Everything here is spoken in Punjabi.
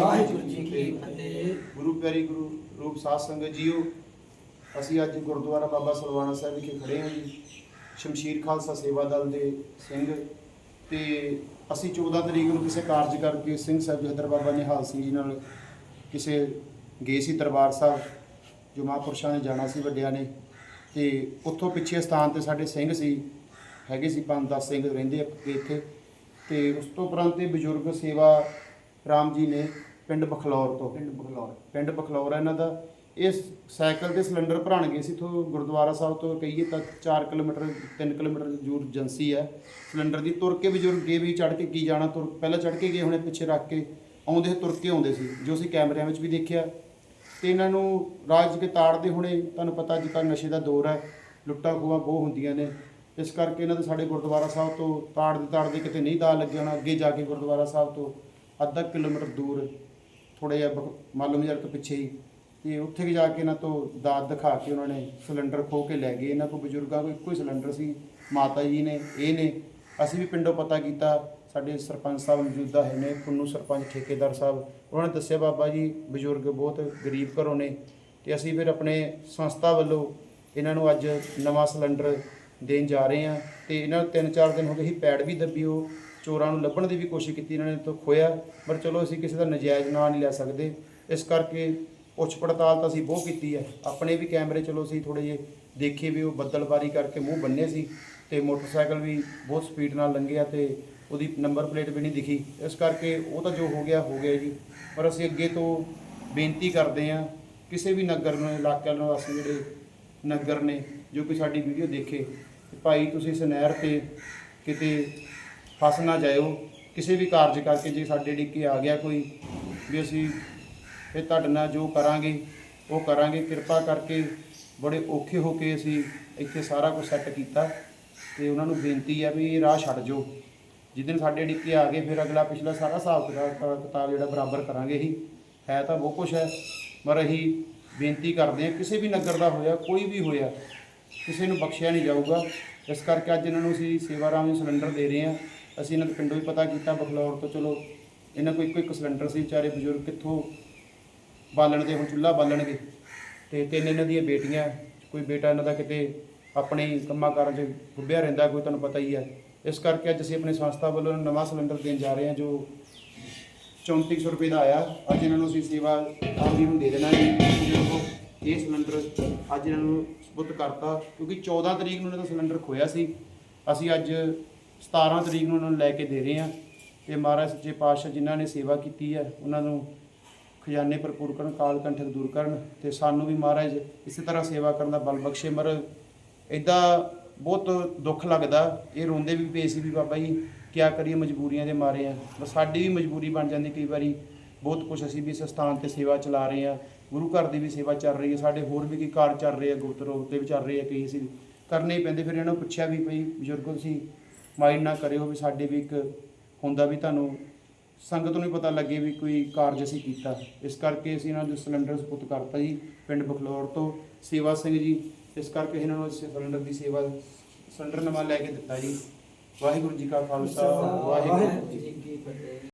ਵਾਹਿਗੁਰੂ ਜੀ ਕੀ ਫਤਿਹ। ਗੁਰੂ ਪਿਆਰੀ ਗੁਰੂ ਰੂਪ ਸਾਧ ਸੰਗਤ ਜੀਓ ਅਸੀਂ ਅੱਜ ਗੁਰਦੁਆਰਾ ਬਾਬਾ ਸਲਵਾਣਾ ਸਾਹਿਬ ਵਿਖੇ ਖੜੇ ਹਾਂ ਜੀ ਸ਼ਮਸ਼ੀਰ ਖਾਲਸਾ ਸੇਵਾ ਦਲ ਦੇ ਸਿੰਘ। ਤੇ ਅਸੀਂ 14 ਤਰੀਕ ਨੂੰ ਕਿਸੇ ਕਾਰਜ ਕਰਕੇ ਸਿੰਘ ਸਾਹਿਬ ਜਹਦਰ ਬਾਬਾ ਨਿਹਾਲ ਸਿੰਘ ਜੀ ਨਾਲ ਕਿਸੇ ਗਏ ਸੀ ਦਰਬਾਰ ਸਾਹਿਬ ਜੋ ਮਹਾਂਪੁਰਸ਼ਾਂ ਨੇ ਜਾਣਾ ਸੀ ਵੱਡਿਆਂ ਨੇ। ਤੇ ਉੱਥੋਂ ਪਿੱਛੇ ਸਥਾਨ ਤੇ ਸਾਡੇ ਸਿੰਘ ਸੀ ਹੈਗੇ ਸੀ ਪੰਜ 10 ਸਿੰਘ ਰਹਿੰਦੇ ਇੱਥੇ। ਤੇ ਉਸ ਤੋਂ ਉਪਰੰਤ ਇਹ ਬਜ਼ੁਰਗ ਸੇਵਾ ਰਾਮ ਜੀ ਨੇ ਪਿੰਡ ਬਖਲੌਰ ਤੋਂ। ਪਿੰਡ ਬਖਲੌਰ। ਪਿੰਡ ਬਖਲੌਰ ਹੈ ਇਹਨਾਂ ਦਾ। ਇਸ ਸਾਈਕਲ ਤੇ ਸਿਲੰਡਰ ਭਰਾਣ ਗਏ ਸੀ ਤੋਂ ਗੁਰਦੁਆਰਾ ਸਾਹਿਬ ਤੋਂ ਕਹੀਏ ਤਾਂ 4 ਕਿਲੋਮੀਟਰ 3 ਕਿਲੋਮੀਟਰ ਦੂਰ ਏਜੰਸੀ ਹੈ। ਸਿਲੰਡਰ ਦੀ ਤੁਰ ਕੇ ਬਜ਼ੁਰਗ ਗਏ ਵੀ ਚੜ ਕੇ ਕੀ ਜਾਣਾ ਤੁਰ ਪਹਿਲਾਂ ਚੜ ਕੇ ਗਏ ਹੁਣੇ ਪਿੱਛੇ ਰੱਖ ਕੇ ਆਉਂਦੇ ਤੁਰ ਕੇ ਆਉਂਦੇ ਸੀ ਜੋ ਅਸੀਂ ਕੈਮਰਿਆਂ ਵਿੱਚ ਵੀ ਦੇਖਿਆ। ਤੇ ਇਹਨਾਂ ਨੂੰ ਰਾਜ ਕੇ ਤਾੜਦੇ ਹੁਣੇ ਤੁਹਾਨੂੰ ਪਤਾ ਅੱਜ ਕੱਲ੍ਹ ਨਸ਼ੇ ਦਾ ਦੌਰ ਹੈ ਲੁੱਟਾਂ ਖੋਹਾਂ ਬਹੁਤ ਹੁੰਦੀਆਂ ਨੇ। ਇਸ ਕਰਕੇ ਇਹਨਾਂ ਦੇ ਸਾਡੇ ਗੁਰਦੁਆਰਾ ਸਾਹਿਬ ਤੋਂ ਤਾੜਦੇ ਤਾੜਦੇ ਕਿਤੇ ਨਹੀਂ ਦਾ ਲੱਗਿਆ ਹੋਣਾ ਅੱਗੇ ਜਾ ਕੇ ਗੁਰਦੁਆਰਾ ਸਾਹਿਬ ਤੋਂ ਅੱਧਾ ਕਿਲੋਮੀਟਰ ਦੂਰ ਥੋੜਾ ਜਿਹਾ ਬ- ਮਾਲੂਮ ਜਰ ਪਿੱਛੇ ਹੀ। ਤੇ ਉੱਥੇ ਵੀ ਜਾ ਕੇ ਇਹਨਾਂ ਤੋਂ ਦਾਤ ਦਿਖਾ ਕੇ ਉਹਨਾਂ ਨੇ ਸਿਲੰਡਰ ਖੋ ਕੇ ਲੈ ਗਏ। ਇਹਨਾਂ ਕੋਲ ਬਜ਼ੁਰਗਾਂ ਕੋਲ ਇੱਕੋ ਹੀ ਸਿਲੰਡਰ ਸੀ, ਮਾਤਾ ਜੀ ਨੇ, ਇਹ ਨੇ। ਅਸੀਂ ਵੀ ਪਿੰਡੋਂ ਪਤਾ ਕੀਤਾ, ਸਾਡੇ ਸਰਪੰਚ ਸਾਹਿਬ ਮੌਜੂਦਾ ਹੈ ਨੇ, ਪੁੰਨੂ ਸਰਪੰਚ ਠੇਕੇਦਾਰ ਸਾਹਿਬ। ਉਹਨਾਂ ਨੇ ਦੱਸਿਆ, ਬਾਬਾ ਜੀ, ਬਜ਼ੁਰਗ ਬਹੁਤ ਗਰੀਬ ਘਰੋਂ ਨੇ। ਤੇ ਅਸੀਂ ਫਿਰ ਆਪਣੇ ਸੰਸਥਾ ਵੱਲੋਂ ਇਹਨਾਂ ਨੂੰ ਅੱਜ ਨਵਾਂ ਸਿਲੰਡਰ ਦੇਣ ਜਾ ਰਹੇ ਹਾਂ। ਤੇ ਇਹਨਾਂ ਨੂੰ ਤਿੰਨ ਚਾਰ ਦਿਨ ਹੋ ਗਏ ਸੀ ਪੈੜ ਵੀ ਦੱਬੀ ਉਹ। ਚੋਰਾਂ ਨੂੰ ਲੱਭਣ ਦੀ ਵੀ ਕੋਸ਼ਿਸ਼ ਕੀਤੀ, ਇਹਨਾਂ ਨੇ ਤੋਂ ਖੋਇਆ ਪਰ ਚਲੋ ਅਸੀਂ ਕਿਸੇ ਦਾ ਨਜਾਇਜ਼ ਨਾਂ ਨਹੀਂ ਲੈ ਸਕਦੇ। ਇਸ ਕਰਕੇ ਪੁੱਛ ਪੜਤਾਲ ਤਾਂ ਅਸੀਂ ਬਹੁਤ ਕੀਤੀ ਹੈ। ਆਪਣੇ ਵੀ ਕੈਮਰੇ ਚਲੋ ਅਸੀਂ ਥੋੜੇ ਜਿਹੇ ਦੇਖੇ ਵੀ ਉਹ ਬੱਦਲਬਾਰੀ ਕਰਕੇ ਮੂੰਹ ਬੰਨੇ ਸੀ ਤੇ ਮੋਟਰਸਾਈਕਲ ਵੀ ਬਹੁਤ ਸਪੀਡ ਨਾਲ ਲੰਘਿਆ ਤੇ ਉਹਦੀ ਨੰਬਰ ਪਲੇਟ ਵੀ ਨਹੀਂ ਦਿਖੀ। ਇਸ ਕਰਕੇ ਉਹ ਤਾਂ ਜੋ ਹੋ ਗਿਆ ਹੋ ਗਿਆ ਜੀ। ਪਰ ਅਸੀਂ ਅੱਗੇ ਤੋਂ ਬੇਨਤੀ ਕਰਦੇ ਹਾਂ, ਕਿਸੇ ਵੀ ਨਗਰ ਨੂੰ, ਇਲਾਕਿਆਂ ਨੂੰ, ਅਸੀਂ ਜਿਹੜੇ ਨਗਰ ਨੇ, ਜੋ ਕੋਈ ਸਾਡੀ ਵੀਡੀਓ ਦੇਖੇ ਭਾਈ ਤੁਸੀਂ ਇਸ ਨਹਿਰ ਤੇ ਕਿਤੇ ਫਸ ਨਾ ਜਾਇਓ। ਕਿਸੇ ਵੀ ਕਾਰਜ ਕਰਕੇ ਜੇ ਸਾਡੇ ਡਿੱਕੇ ਆ ਗਿਆ ਕੋਈ, ਵੀ ਅਸੀਂ ਇਹ ਤੁਹਾਡੇ ਨਾਲ ਜੋ ਕਰਾਂਗੇ, ਉਹ ਕਰਾਂਗੇ। ਕਿਰਪਾ ਕਰਕੇ ਬੜੇ ਔਖੇ ਹੋ ਕੇ ਅਸੀਂ ਇੱਥੇ ਸਾਰਾ ਕੁਝ ਸੈੱਟ ਕੀਤਾ। ਤੇ ਉਹਨਾਂ ਨੂੰ ਬੇਨਤੀ ਹੈ ਵੀ ਇਹ ਰਾਹ ਛੱਡ ਜਾਓ। ਜਿੱਦਣ ਸਾਡੇ ਡਿੱਕੇ ਆ ਗਏ, ਫਿਰ ਅਗਲਾ ਪਿਛਲਾ ਸਾਰਾ ਹਿਸਾਬ ਕਿਤਾਬ ਕਿਤਾਬ ਜਿਹੜਾ ਬਰਾਬਰ ਕਰਾਂਗੇ ਹੀ ਹੈ ਤਾਂ ਬਹੁਤ ਕੁਝ ਹੈ, ਪਰ ਅਸੀਂ ਬੇਨਤੀ ਕਰਦੇ ਹਾਂ, ਕਿਸੇ ਵੀ ਨਗਰ ਦਾ ਹੋਇਆ, ਕੋਈ ਵੀ ਹੋਇਆ, ਕਿਸੇ ਨੂੰ ਬਖਸ਼ਿਆ ਨਹੀਂ ਜਾਊਗਾ। ਇਸ ਕਰਕੇ ਅੱਜ ਇਹਨਾਂ ਨੂੰ ਅਸੀਂ ਸੇਵਾ ਰਾਮ ਨੂੰ ਸਿਲੰਡਰ ਦੇ ਰਹੇ ਹਾਂ। ਅਸੀਂ ਇਹਨਾਂ ਦੇ ਪਿੰਡੋਂ ਵੀ ਪਤਾ ਕੀਤਾ, ਬਖਲੌਰ ਤੋਂ ਚਲੋ ਇਹਨਾਂ ਕੋਲ ਇੱਕੋ ਇੱਕ ਸਿਲੰਡਰ ਸੀ, ਵਿਚਾਰੇ ਬਜ਼ੁਰਗ ਕਿੱਥੋਂ ਬਾਲਣ ਤੇ ਹੁਣ ਚੁੱਲ੍ਹਾ ਬਾਲਣਗੇ ਤੇ ਤਿੰਨ ਇਹਨਾਂ ਦੀਆਂ ਬੇਟੀਆਂ, ਕੋਈ ਬੇਟਾ ਇਹਨਾਂ ਦਾ ਕਿਤੇ ਆਪਣੇ ਕੰਮਾਂ ਕਾਰਾਂ 'ਚ ਡੁੱਬਿਆ ਰਹਿੰਦਾ, ਕੋਈ ਤੁਹਾਨੂੰ ਪਤਾ ਹੀ ਹੈ ਇਸ ਕਰਕੇ ਅੱਜ ਅਸੀਂ ਆਪਣੀ ਸੰਸਥਾ ਵੱਲੋਂ ਨਵਾਂ ਸਿਲੰਡਰ ਦੇਣ ਜਾ ਰਹੇ ਹਾਂ, ਜੋ 3400 ਰੁਪਏ ਦਾ ਆਇਆ। ਅੱਜ ਇਹਨਾਂ ਨੂੰ ਅਸੀਂ ਸੇਵਾ ਆਪ ਜੀ ਨੂੰ ਦੇ ਦੇਣਾ ਜੀ ਇਹ ਸਿਲੰਡਰ ਅੱਜ ਇਹਨਾਂ ਨੂੰ ਸਪੁੱਤ ਕਰਤਾ, ਕਿਉਂਕਿ 14 ਤਰੀਕ ਨੂੰ ਇਹਨਾਂ ਦਾ ਸਿਲੰਡਰ ਖੋਇਆ ਸੀ। ਅਸੀਂ ਅੱਜ 17 ਤਰੀਕ ਨੂੰ ਉਹਨਾਂ ਨੂੰ ਲੈ ਕੇ ਦੇ ਰਹੇ ਹਾਂ। ਤੇ ਮਹਾਰਾਜ ਸੱਚੇ ਪਾਤਸ਼ਾਹ ਜਿਨ੍ਹਾਂ ਨੇ ਸੇਵਾ ਕੀਤੀ ਹੈ, ਉਹਨਾਂ ਨੂੰ ਖਜ਼ਾਨੇ ਭਰਪੂਰ ਕਰਨ, ਕਾਲ ਕੰਠਕ ਦੂਰ ਕਰਨ ਤੇ ਸਾਨੂੰ ਵੀ ਮਹਾਰਾਜ ਇਸੇ ਤਰ੍ਹਾਂ ਸੇਵਾ ਕਰਨ ਦਾ ਬਲ ਬਖਸ਼ੇ। ਮਰ ਇਦਾਂ ਬਹੁਤ ਦੁੱਖ ਲੱਗਦਾ। ਇਹ ਰੋਂਦੇ ਵੀ ਪਏ ਸੀ ਵੀ ਬਾਬਾ ਜੀ, ਕਿਆ ਕਰੀਏ, ਮਜਬੂਰੀਆਂ ਦੇ ਮਾਰੇ ਆ। ਬਸ ਸਾਡੀ ਵੀ ਮਜਬੂਰੀ ਬਣ ਜਾਂਦੀ ਕਈ ਵਾਰੀ। ਬਹੁਤ ਕੁਝ ਅਸੀਂ ਵੀ ਇਸ ਸਥਾਨ ਤੇ ਸੇਵਾ ਚਲਾ ਰਹੇ ਆ ਗੁਰੂ ਘਰ ਦੀ ਵੀ ਸੇਵਾ ਚੱਲ ਰਹੀ ਹੈ। ਸਾਡੇ ਹੋਰ ਵੀ ਕਈ ਕਾਰਜ ਚੱਲ ਰਹੇ ਆ ਗੁਪਤ ਰੂਪ ਤੇ ਵੀ ਚੱਲ ਰਹੇ ਆ ਕਈ ਅਸੀਂ ਕਰਨੇ ਹੀ ਪੈਂਦੇ। ਫਿਰ ਇਹਨਾਂ ਨੂੰ ਪੁੱਛਿਆ ਵੀ ਭਈ ਬਜ਼ੁਰਗੋ ਤੁਸੀਂ ਮਾਈਂਡ ਨਾ ਕਰਿਓ ਵੀ ਸਾਡੇ ਵੀ ਇੱਕ ਹੁੰਦਾ ਵੀ ਤੁਹਾਨੂੰ ਸੰਗਤ ਨੂੰ ਵੀ ਪਤਾ ਲੱਗੇ ਵੀ ਕੋਈ ਕਾਰਜ ਅਸੀਂ ਕੀਤਾ। ਇਸ ਕਰਕੇ ਅਸੀਂ ਇਹਨਾਂ ਨੂੰ ਸਿਲੰਡਰ ਸਪੁੱਤ ਕਰਤਾ ਜੀ ਪਿੰਡ ਬਖਲੌਰ ਤੋਂ। ਸੇਵਾ ਸਿੰਘ ਜੀ ਇਸ ਕਰਕੇ ਇਹਨਾਂ ਨੂੰ ਸਿਲੰਡਰ ਦੀ ਸੇਵਾ ਸਿਲੰਡਰ ਨਵਾਂ ਲੈ ਕੇ ਦਿੱਤਾ ਜੀ। ਵਾਹਿਗੁਰੂ ਜੀ ਕਾ ਖਾਲਸਾ ਵਾਹਿਗੁਰੂ ਜੀ ਕੀ ਫਤਿਹ।